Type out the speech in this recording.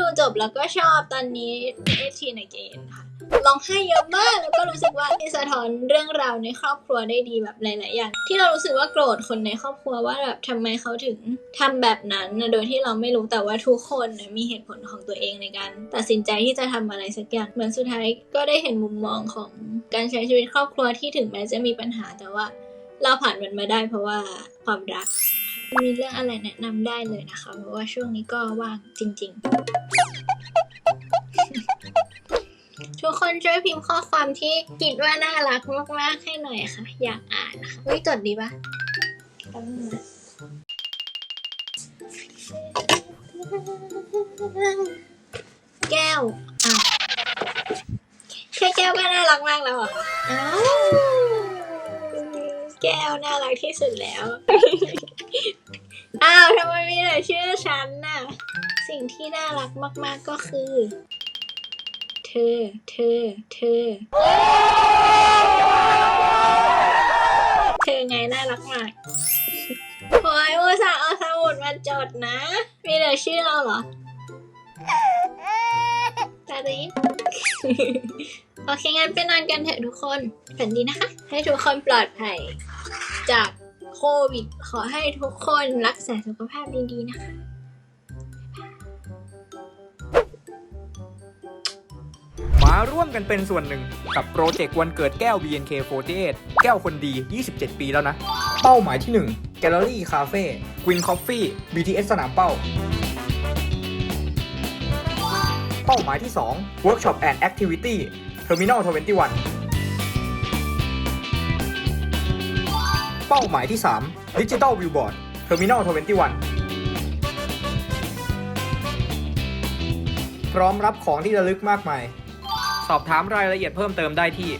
ดูจบแล้วก็ชอบตอนนี้เอทีในเกนค่ะร้องไห้เยอะมากแล้วก็รู้สึกว่าสะท้อนเรื่องราวในครอบครัวได้ดีแบบหลาย ๆ อย่าง ที่เรารู้สึกว่าโกรธคนในครอบครัวว่าแบบทำไมเขาถึงทำแบบนั้นโดยที่เราไม่รู้แต่ว่าทุกคนนะมีเหตุผลของตัวเองในการตัดสินใจที่จะทำอะไรสักอย่างเหมือนสุดท้ายก็ได้เห็นมุมมองของการใช้ชีวิตครอบครัวที่ถึงแม้จะมีปัญหาแต่ว่า เราผ่านมันมาได้เพราะว่าความรัก มีเรื่องอะไรแนะนำได้เลยนะคะ เพราะว่าช่วงนี้ก็ว่างจริง ๆ ทุกคนช่วยพิมพ์ข้อความที่คิดว่าน่ารักมากๆให้หน่อยค่ะ อยากอ่านนะคะวิจดดีปะแป๊บะแก้วอะแค่แก้วก็น่ารักมากแล้วเหรออ้าวแก้วน่ารักที่สุดแล้ว อ้าวทำไมมีแต่ชื่อฉันน่ะ สิ่งที่น่ารักมากๆก็คือ เธอ เธอ เธอ เธอไงน่ารักมากโอ้ยอุตส่าห์เอาสมุดมาจดนะ มีแต่ชื่อเราเหรอตาดิโอเคงั้นไปนอนกันเถอะทุกคนฝันดีนะคะ ให้ทุกคนปลอดภัยจาก โควิด ขอให้ทุกคนรักษาสุขภาพดีๆนะคะมาร่วมกันเป็นส่วนหนึ่งกับโปรเจกต์วันเกิดแก้ว BNK48 แก้วคนดี 27 ปีแล้วนะ เป้าหมายที่ 1 Gallery Cafe Green Coffee BTS สนามเป้า เป้าหมายที่ 2 Workshop and Activity Terminal 21 เป้าหมายที่ 3 Digital Billboard Terminal 21 พร้อมรับของที่ระลึกมากมาย สอบถามรายละเอียดเพิ่มเติมได้ที่